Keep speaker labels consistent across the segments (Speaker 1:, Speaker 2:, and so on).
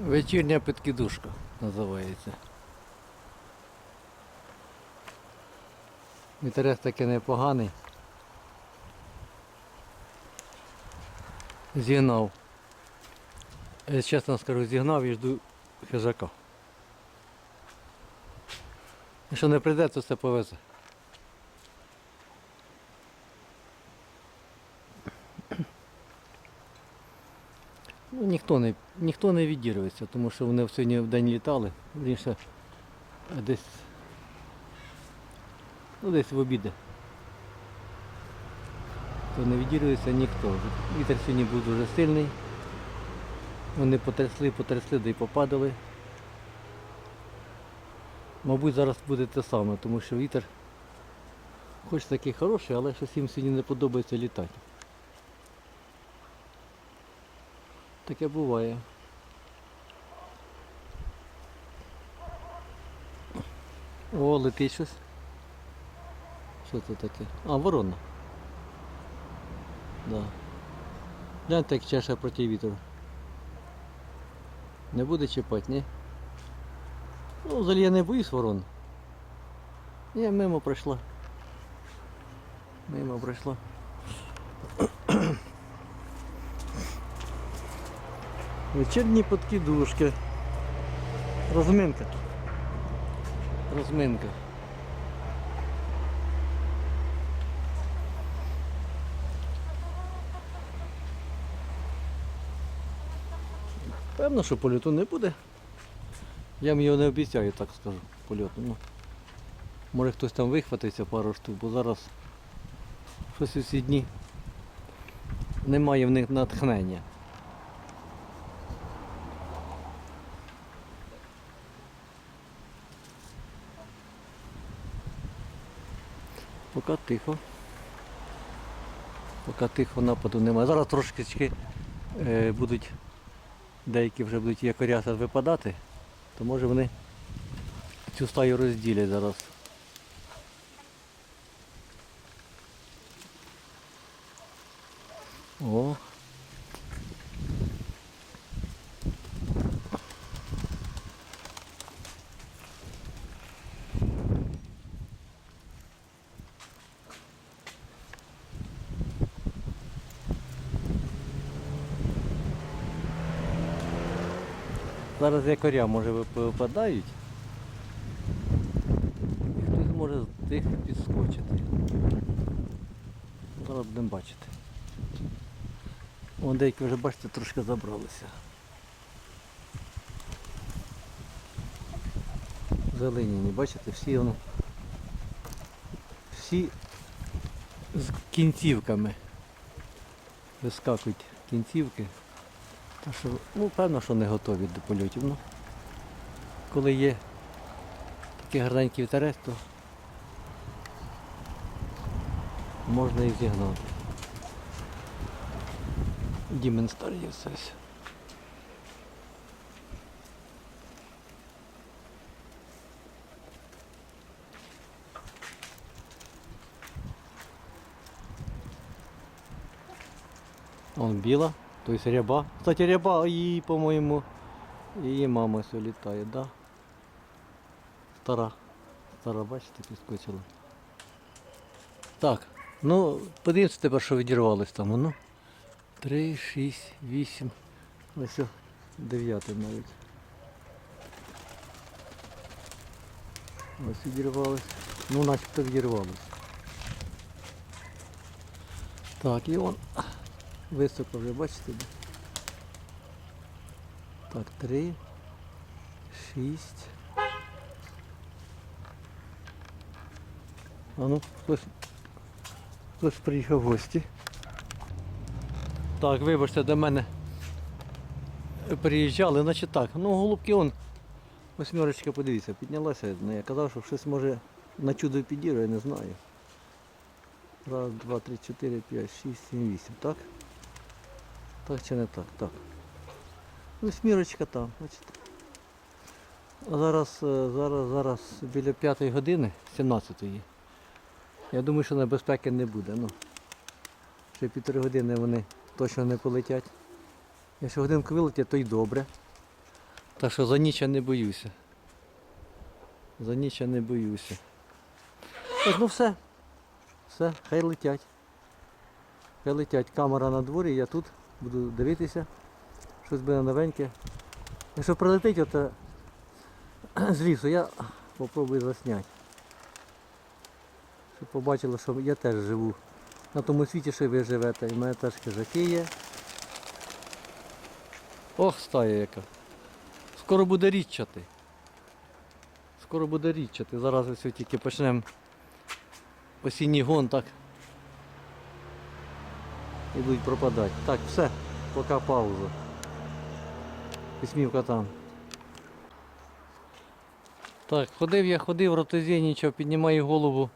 Speaker 1: Вечірня підкидушка називається. Вітерець таки непоганий. Зігнав. Я чесно скажу, зігнав і жду хижака. Якщо не прийде, то все повезе. Ну, ніхто не, ніхто не відірветься, тому що вони сьогодні в день літали, вірніше, десь, ну, десь в обіди. То не відірветься ніхто. Вітер сьогодні був дуже сильний. Вони потрясли, потрясли, да й попадали. Мабуть, зараз буде те саме, тому що вітер хоч такий хороший, але щось їм сьогодні не подобається літати. Таке буває. О, летить щось. Що це таке? А, ворона. Да. Гляньте, як чеше проти вітру. Не буде чіпати, ні? Ну, взагалі я не боюсь ворон. Я мимо пройшла. Мимо пройшла. Вечірні подкидушки. Розминка. Розминка. Певно, що польоту не буде. Я його не обіцяю, так скажу, польоту. Ну, може хтось там вихватиться пару штук, бо зараз щось у ці дні немає в них натхнення. Поки тихо. Поки тихо нападу немає. Зараз трошки е, будуть, деякі вже будуть якорята випадати, то може вони цю стаю розділять зараз. О. Зараз якоря може випадають. І хтось може з підскочити. Зараз будемо бачити. Вон деякі вже бачите трошки забралися. Зелені, бачите, всі воно. Всі з кінцівками. Вискакують кінцівки. Так що, ну, певно, що не готові до польотів. Ну, коли є такий гарненький вітерець, то можна і зігнати. Дімен старий все. Он біла, то есть ряба. Кстати, ряба її, по-моєму, її мама все літає, да? Стара. Стара, бачите, підскочила. Так, ну, подивимося тепер, що відірвалось там, ну. Три, шість, вісім. Ось о, дев'яте навіть. Ось відірвалось. Ну, начебто відірвалось. Так, і он високо вже, бачите? Так, три, шість. А ну, хтось, хтось приїхав в гості. Так, вибачте, до мене приїжджали, значить так. Ну, голубки он, восьмерочка, подивіться, піднялася. Ну, я казав, що щось може на чудо підірве, я не знаю. Раз, два, три, чотири, п'ять, шість, сім, вісім, так? Так чи не так? Так. Восьмірочка там, бачите. А зараз, е, зараз, зараз біля п'ятої години, 17-ї. Я думаю, що небезпеки не буде. Ну, ще півтори години вони точно не полетять. Якщо годинку вилетять, то й добре. Так що за ніч я не боюся. За ніч я не боюся. Так, ну все. Все, хай летять. Хай летять. Камера на дворі, я тут буду дивитися. Щось буде новеньке. Якщо прилетить от, з лісу, я попробую засняти. Щоб побачили, що я теж живу на тому світі, що ви живете. І в мене теж хижаки є. Ох, стая яка. Скоро буде річчати. Скоро буде річчати. Зараз ось тільки почнемо осінній гон, так. І будуть пропадати. Так, все, поки пауза. Письмівка там. Так, ходив я, ходив, ротозєнічав, піднімаю голову.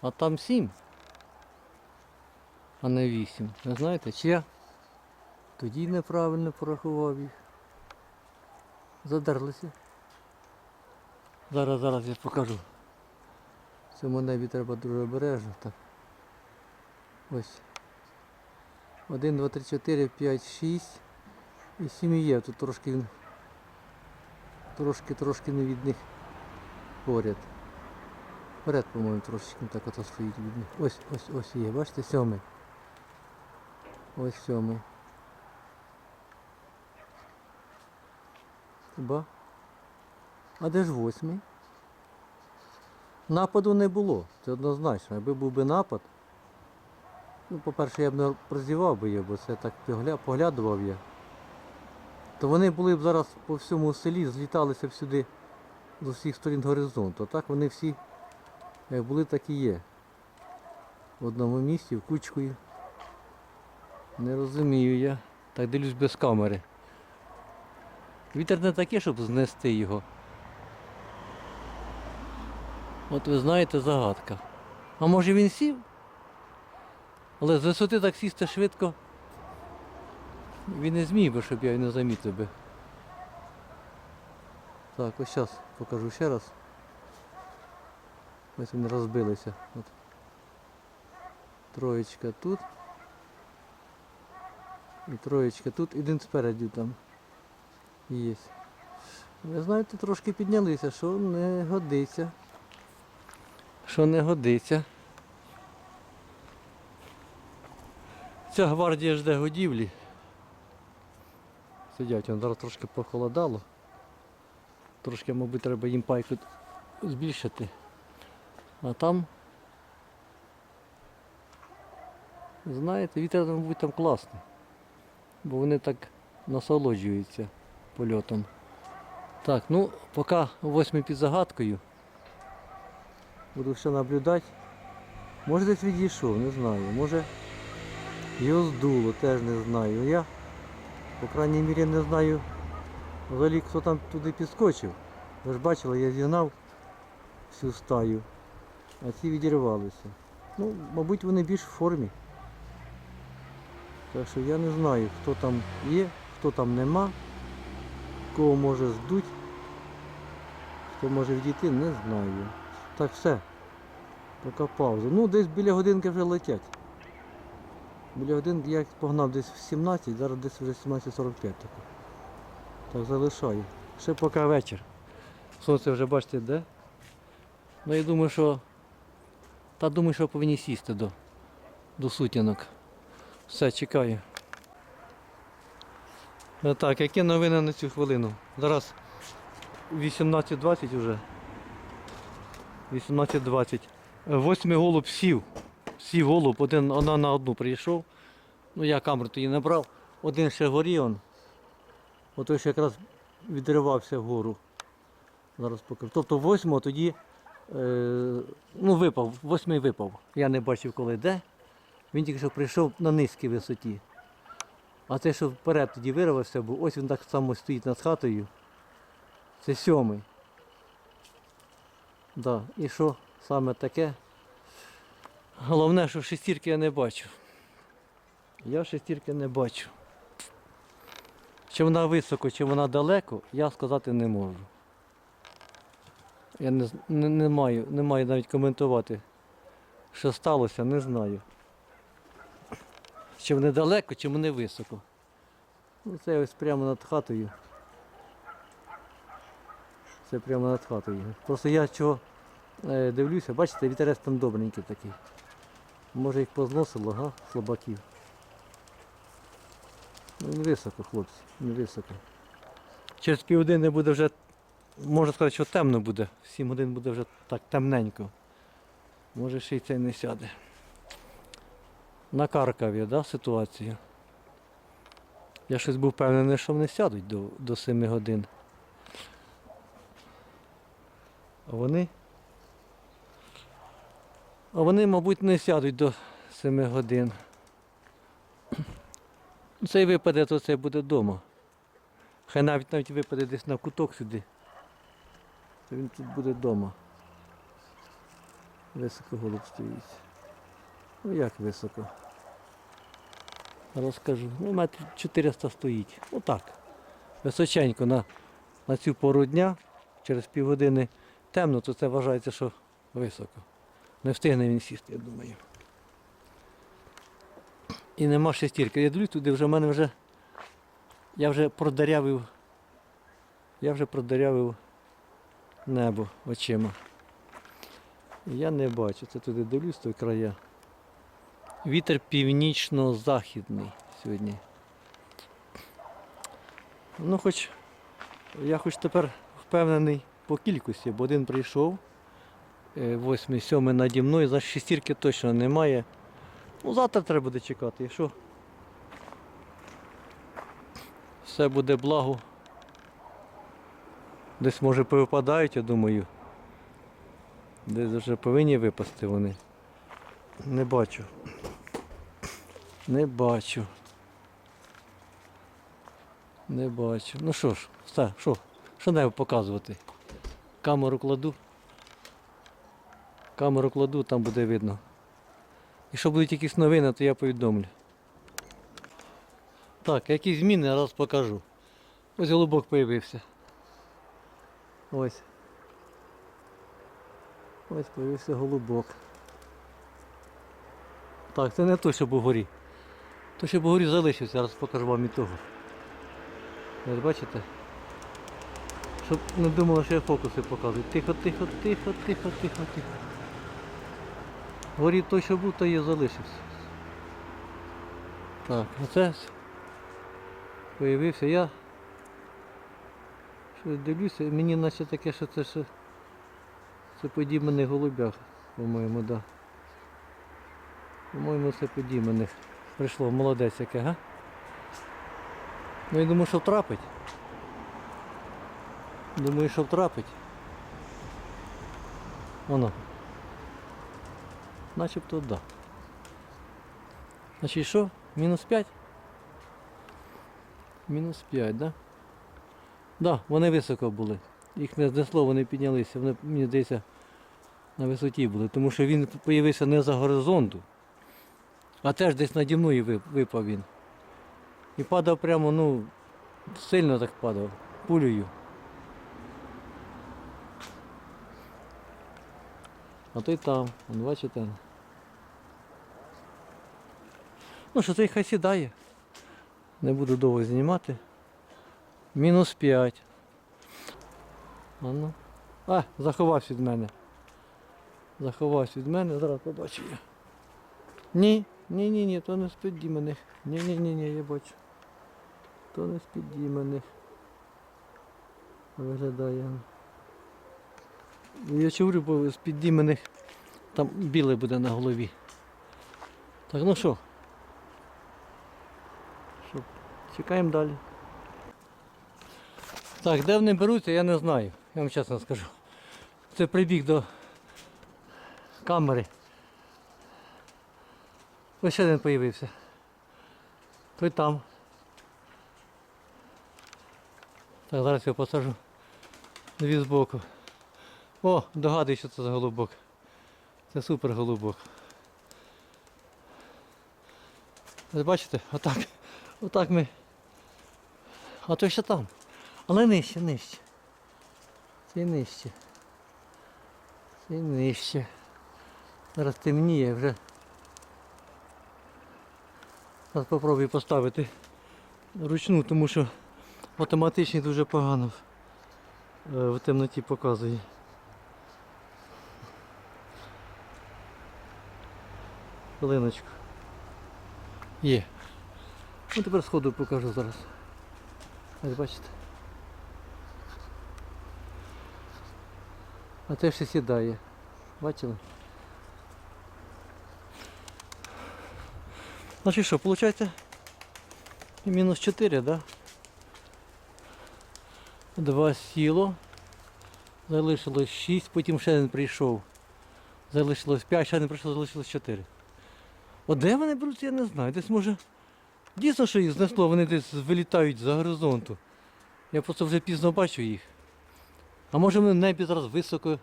Speaker 1: А там сім. А не вісім. Не знаєте, чи я тоді неправильно порахував їх. Задерлися. Зараз, зараз я покажу. В цьому небі треба дуже обережно. Так. Ось. 1, 2, 3, 4, 5, 6 і 7 є. Тут трошки трошки, трошки не від них поряд. Поряд, по-моєму, трошечки так ото стоїть від них. Ось, ось, ось є. Бачите, сьомий. Ось сьомий. Ба. А де ж восьмий? Нападу не було, це однозначно. Якби був би напад, ну, по-перше, я б не прозівав би його, бо це так поглядував я. То вони були б зараз по всьому селі, зліталися б сюди з усіх сторін горизонту. Так вони всі як були, так і є. В одному місці, в кучкою. Не розумію я. Так дивлюсь без камери. Вітер не такий, щоб знести його. От ви знаєте загадка. А може він сів? Але з висоти так сісти швидко. Він не зміг би, щоб я його не замітив би. Так, ось зараз покажу ще раз. Ось вони розбилися. От. Троєчка тут. І троєчка тут, один спереді там є. Ви знаєте, трошки піднялися, що не годиться. Що не годиться. Ця гвардія жде годівлі. Сидять, вон зараз трошки похолодало. Трошки, мабуть, треба їм пайку збільшити. А там, знаєте, вітер, мабуть, там класний. Бо вони так насолоджуються польотом. Так, ну, поки восьмий під загадкою. Буду все наблюдати. Може десь відійшов, не знаю. Може його здуло, теж не знаю. Я, по крайній мірі, не знаю взагалі, хто там туди підскочив. Ви ж бачили, я зігнав всю стаю, а ці відірвалися. Ну, мабуть, вони більш в формі. Так що я не знаю, хто там є, хто там нема, кого може здуть, хто може відійти, не знаю. Так все. Поки пауза. Ну, десь біля годинки вже летять. Біля годинки я погнав десь в 17, зараз десь вже 17.45 таке. Так залишаю. Ще поки вечір. Сонце вже бачите де. Ну я думаю, що. Та думаю, що повинні сісти до, до сутінок. Все, чекаю. Е, Так, які новини на цю хвилину? Зараз 18.20 вже. 18.20. Е, Восьмий голуб сів. Сів голуб, один вона на одну прийшов. Ну я камеру тоді не брав. Один ще горі он. Ото ще якраз відривався вгору. Зараз покажу. Тобто восьмого тоді е, ну, випав, восьмий випав. Я не бачив коли де. Він тільки що прийшов на низькій висоті. А те, що вперед тоді вирвався, був, ось він так само стоїть над хатою. Це сьомий. Да. І що саме таке? Головне, що шестірки я не бачу. Я шестірки не бачу. Чи вона високо, чи вона далеко, я сказати не можу. Я не, не, не, маю, не маю навіть коментувати, що сталося, не знаю. Чи вони далеко, чи вони високо. Ну, це ось прямо над хатою. Це прямо над хатою. Просто я чого е, дивлюся, бачите, вітерець там добренький такий. Може їх позносило, га, слабаків. Ну, не високо, хлопці, не високо. Через півгодини буде вже, можна сказати, що темно буде. 7 годин буде вже так темненько. Може ще й цей не сяде. Накаркав я, да, ситуацію. Я щось був впевнений, що вони сядуть до, до 7 годин. А вони. А вони, мабуть, не сядуть до 7 годин. Цей випаде, то це буде вдома. Хай навіть навіть випаде десь на куток сюди. То він тут буде вдома. Високо голуб стоїть. Ну як високо? Розкажу. Ну, метр 400 стоїть. Отак. Височенько на, на цю пору дня, через півгодини темно, то це вважається, що високо. Не встигне він сісти, я думаю. І нема шестірки. Я дивлюсь туди, вже в мене вже. Я вже продарявив. Я вже продарявив небо очима. Я не бачу. Це туди дивлюсь той края. Вітер північно-західний сьогодні. Ну, хоч я хоч тепер впевнений по кількості, бо один прийшов, е, восьмий, сьомий наді мною, за шестірки точно немає. Ну, завтра треба буде чекати. Якщо все буде благо. Десь може повипадають, я думаю. Десь вже повинні випасти вони. Не бачу. Не бачу. Не бачу. Ну що ж, все, що? Що небо показувати? Камеру кладу. Камеру кладу, там буде видно. Якщо будуть якісь новини, то я повідомлю. Так, які зміни раз покажу. Ось голубок появився. Ось. Ось появився голубок. Так, це не той, що був вгорі. Той, що був вгорі залишився, зараз покажу вам і того. Ось бачите? Щоб не думали, що я фокуси показую. Тихо, тихо, тихо, тихо, тихо, тихо. Горі той, що був, то є залишився. Так, оце появився я. Щось дивлюся, мені наче таке, що це ще це подібних голубях, по-моєму, да. По-моєму, це подібних. Прийшло молодець яке, га? Ну я думаю, що втрапить. Думаю, що втрапить. Воно. Начебто да. Значить що? Мінус 5? Мінус 5, да? Да, вони високо були. Їх не знесло, вони піднялися. Вони, мені здається, на висоті були. Тому що він з'явився не за горизонту, а теж десь наді мною випав він. І падав прямо, ну, сильно так падав, пулею. А той там, вон, бачите. Ну що цей хай сідає. Не буду довго знімати. Мінус 5. А ну. А, заховався від мене. Заховався від мене, зараз побачу я. Ні, ні, ні, ні, то не з піддімених. Ні, ні, ні, ні, я бачу. То не з піддімених. Виглядає. Я чув, бо з піддімених там біле буде на голові. Так, ну? Що, чекаємо далі. Так, де вони беруться, я не знаю. Я вам чесно скажу. Це прибіг до камери. Ось ще один появився. Той там. Так, зараз я посажу дві збоку. О, догадуюсь, що це за голубок. Це супер голубок. Ви бачите, отак. Отак ми. А той ще там. Але нижче, нижче. Це нижче. Це нижче. Зараз темніє вже. Зараз спробую поставити ручну, тому що автоматичний дуже погано Е, В темноті показує. Хвилиночку. Є. Ну тепер сходу покажу зараз. Ось бачите. А те ще сідає. Бачили? Значить що, виходить? Мінус 4, да? Два сіло. Залишилось 6, потім ще один прийшов. Залишилось 5, ще не прийшло, залишилось 4. От де вони беруться, я не знаю. Десь може. Дійсно, що їх знесло, вони десь вилітають за горизонту. Я просто вже пізно бачу їх. А може вони в небі зараз високо,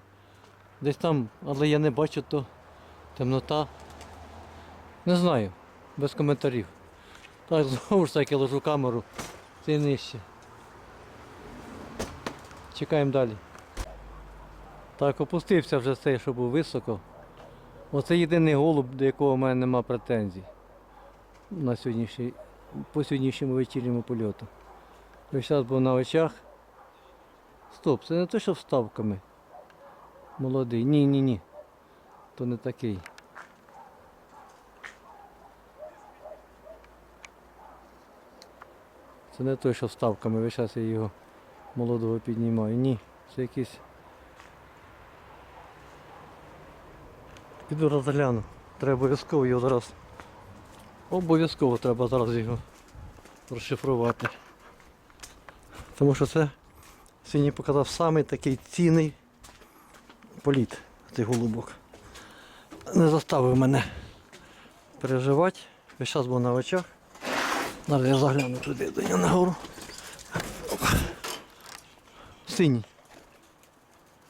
Speaker 1: десь там, але я не бачу то темнота. Не знаю, без коментарів. Так, знову ж таки ложу камеру. Це нижче. Чекаємо далі. Так, опустився вже цей, що був високо. Оце єдиний голуб, до якого в мене нема претензій на сьогоднішній, по сьогоднішньому вечірньому польоту. Ось зараз був на очах. Стоп, це не те, що вставками. Молодий. Ні, ні, ні. То не такий. Це не той, що вставками. Весь час я його молодого піднімаю. Ні, це якийсь. Піду розгляну. Треба обов'язково його зараз. Обов'язково треба зараз його розшифрувати. Тому що це сьогодні показав самий такий цінний політ цей голубок. Не заставив мене переживати. Весь час був на очах. Зараз я загляну туди до нього нагору. Синій.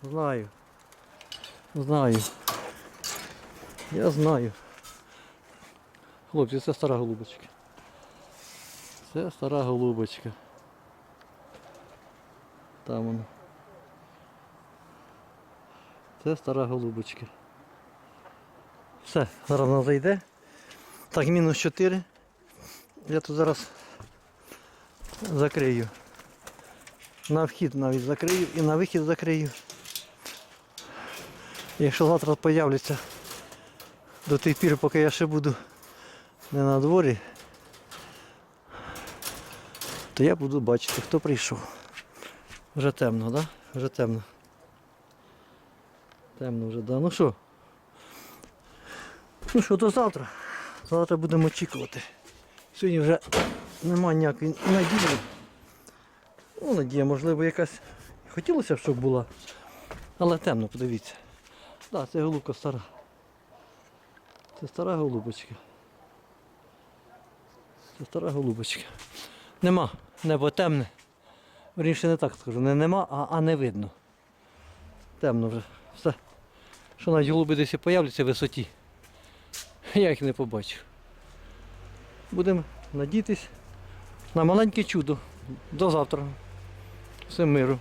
Speaker 1: Знаю. Знаю. Я знаю. Хлопці, це стара голубочка. Це стара голубочка. Там вона. Це стара голубочка. Все, зараз вона зайде. Так, мінус 4. Я тут зараз закрию. На вхід навіть закрию і на вихід закрию. Якщо завтра появляться до тих пір, поки я ще буду не на дворі, то я буду бачити, хто прийшов. Вже темно, так? Да? Вже темно. Темно вже, да. Ну що? Ну що, до завтра. Завтра будемо очікувати. Сьогодні вже немає ніякої надії. Ну, надія, можливо, якась хотілося б, щоб була. Але темно, подивіться. Так, да, це голубка стара. Це стара голубочка. Це стара голубочка. Нема. Небо темне. Вірніше не так скажу. Не нема, а, а не видно. Темно вже. Все. Що навіть голуби десь і появляться в висоті. Я їх не побачу. Будемо надітись на маленьке чудо. До завтра. Всім миру.